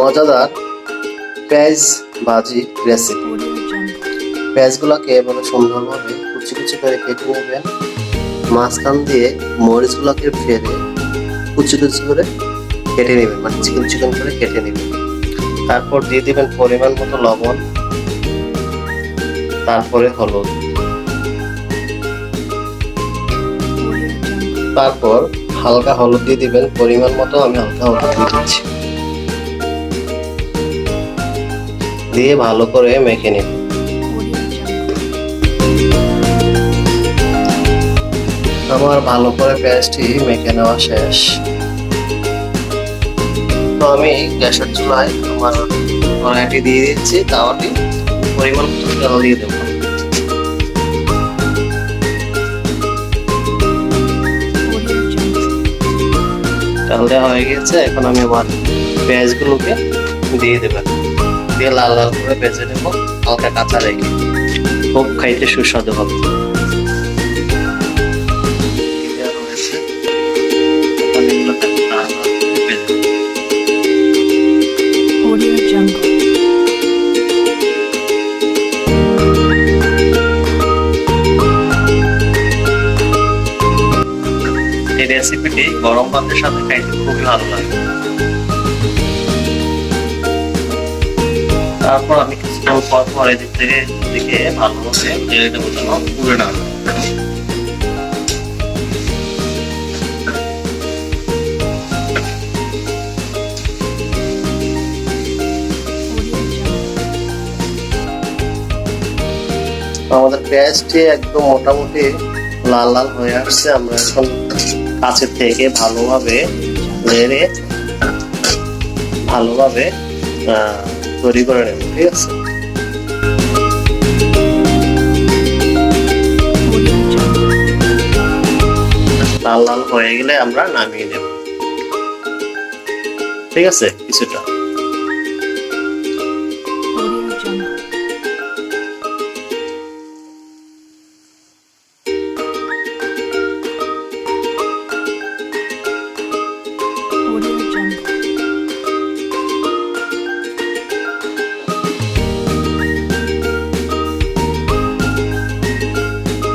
মজাদার পেঁয়াজ ভাজি রেসিপি. পেঁয়াজগুলোকে এভাবে সুন্দরভাবে কুচি কুচি করে কেটে নেবেন। মাঝখান দিয়ে মরিচগুলোকে ফেলে কুচি কুচি করে কেটে নেবেন মানে চিকন চিকন করে কেটে নেবেন। তারপর দিয়ে দেবেন পরিমাণ মতো লবণ, তারপরে হলুদ। তারপর হালকা হলুদ দিয়ে দিবেন, পরিমাণ মতো আমি হালকা হলুদ দিয়ে দিচ্ছি। দিয়ে ভালো করে মেখে নিন আমার ভালো করে পেঁয়াজটি মেখে নেওয়া শেষ। তো আমি গ্যাসের চুলায় আমার কড়াইটি দিয়ে দিচ্ছি, তাওয়াটি পরিমাণ তেল দিয়ে দেবো. তেল দেওয়া হয়ে গেছে, এখন আমি আমার পেঁয়াজগুলোকে দিয়ে দেবেন দিয়ে লাল লাল করে ভেজে নেব হালকা কাঁচা রেখে। খুব খাইতে সুস্বাদু হবে. এই রেসিপিটি গরম ভাতের সাথে খাইতে খুবই ভালো লাগে। তারপর আমি কিছুক্ষণ পর পর এদিক থেকে দিকে ভালোভাবে তেলটা বোঝানো পুড়ে না। আমাদের পেঁয়াজটি একদম মোটামুটি লাল লাল হয়ে আসছে আমরা এখন কাছের থেকে ভালোভাবে নেড়ে ভালোভাবে আহ, তৈরি করে নেব, ঠিক আছে? লাল লাল হয়ে গেলে আমরা নামিয়ে নেব। ঠিক আছে, কিছুটা।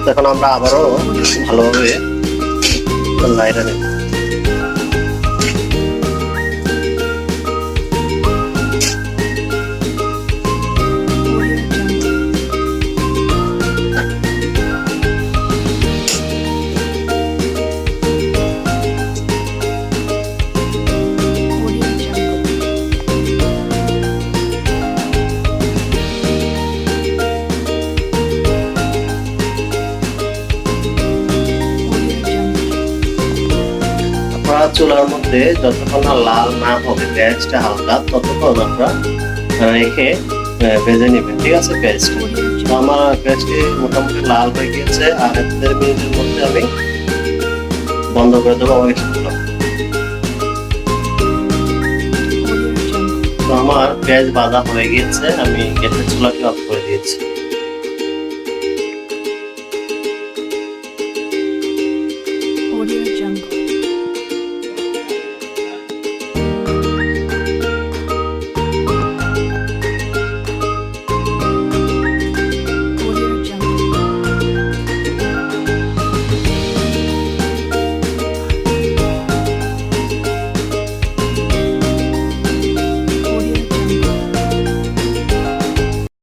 এখন আমরা আবারও ভালোভাবে লাইটা নেব আপনারা চুলার মধ্যে যতক্ষণ না লাল না হবে, পেঁয়াজটা হালকা, ততক্ষণ আপনারা রেখে ভেজে নেবেন ঠিক আছে, পেঁয়াজটা আমার পেঁয়াজটি মোটামুটি লাল হয়ে গিয়েছে, আর এক দেড় মিনিটের মধ্যে আমি বন্ধ করে দেবো আমার গ্যাসের চুলা। তো আমার পেঁয়াজ বাঁধা হয়ে গিয়েছে, আমি গ্যাসের চুলাটি অফ করে দিয়েছি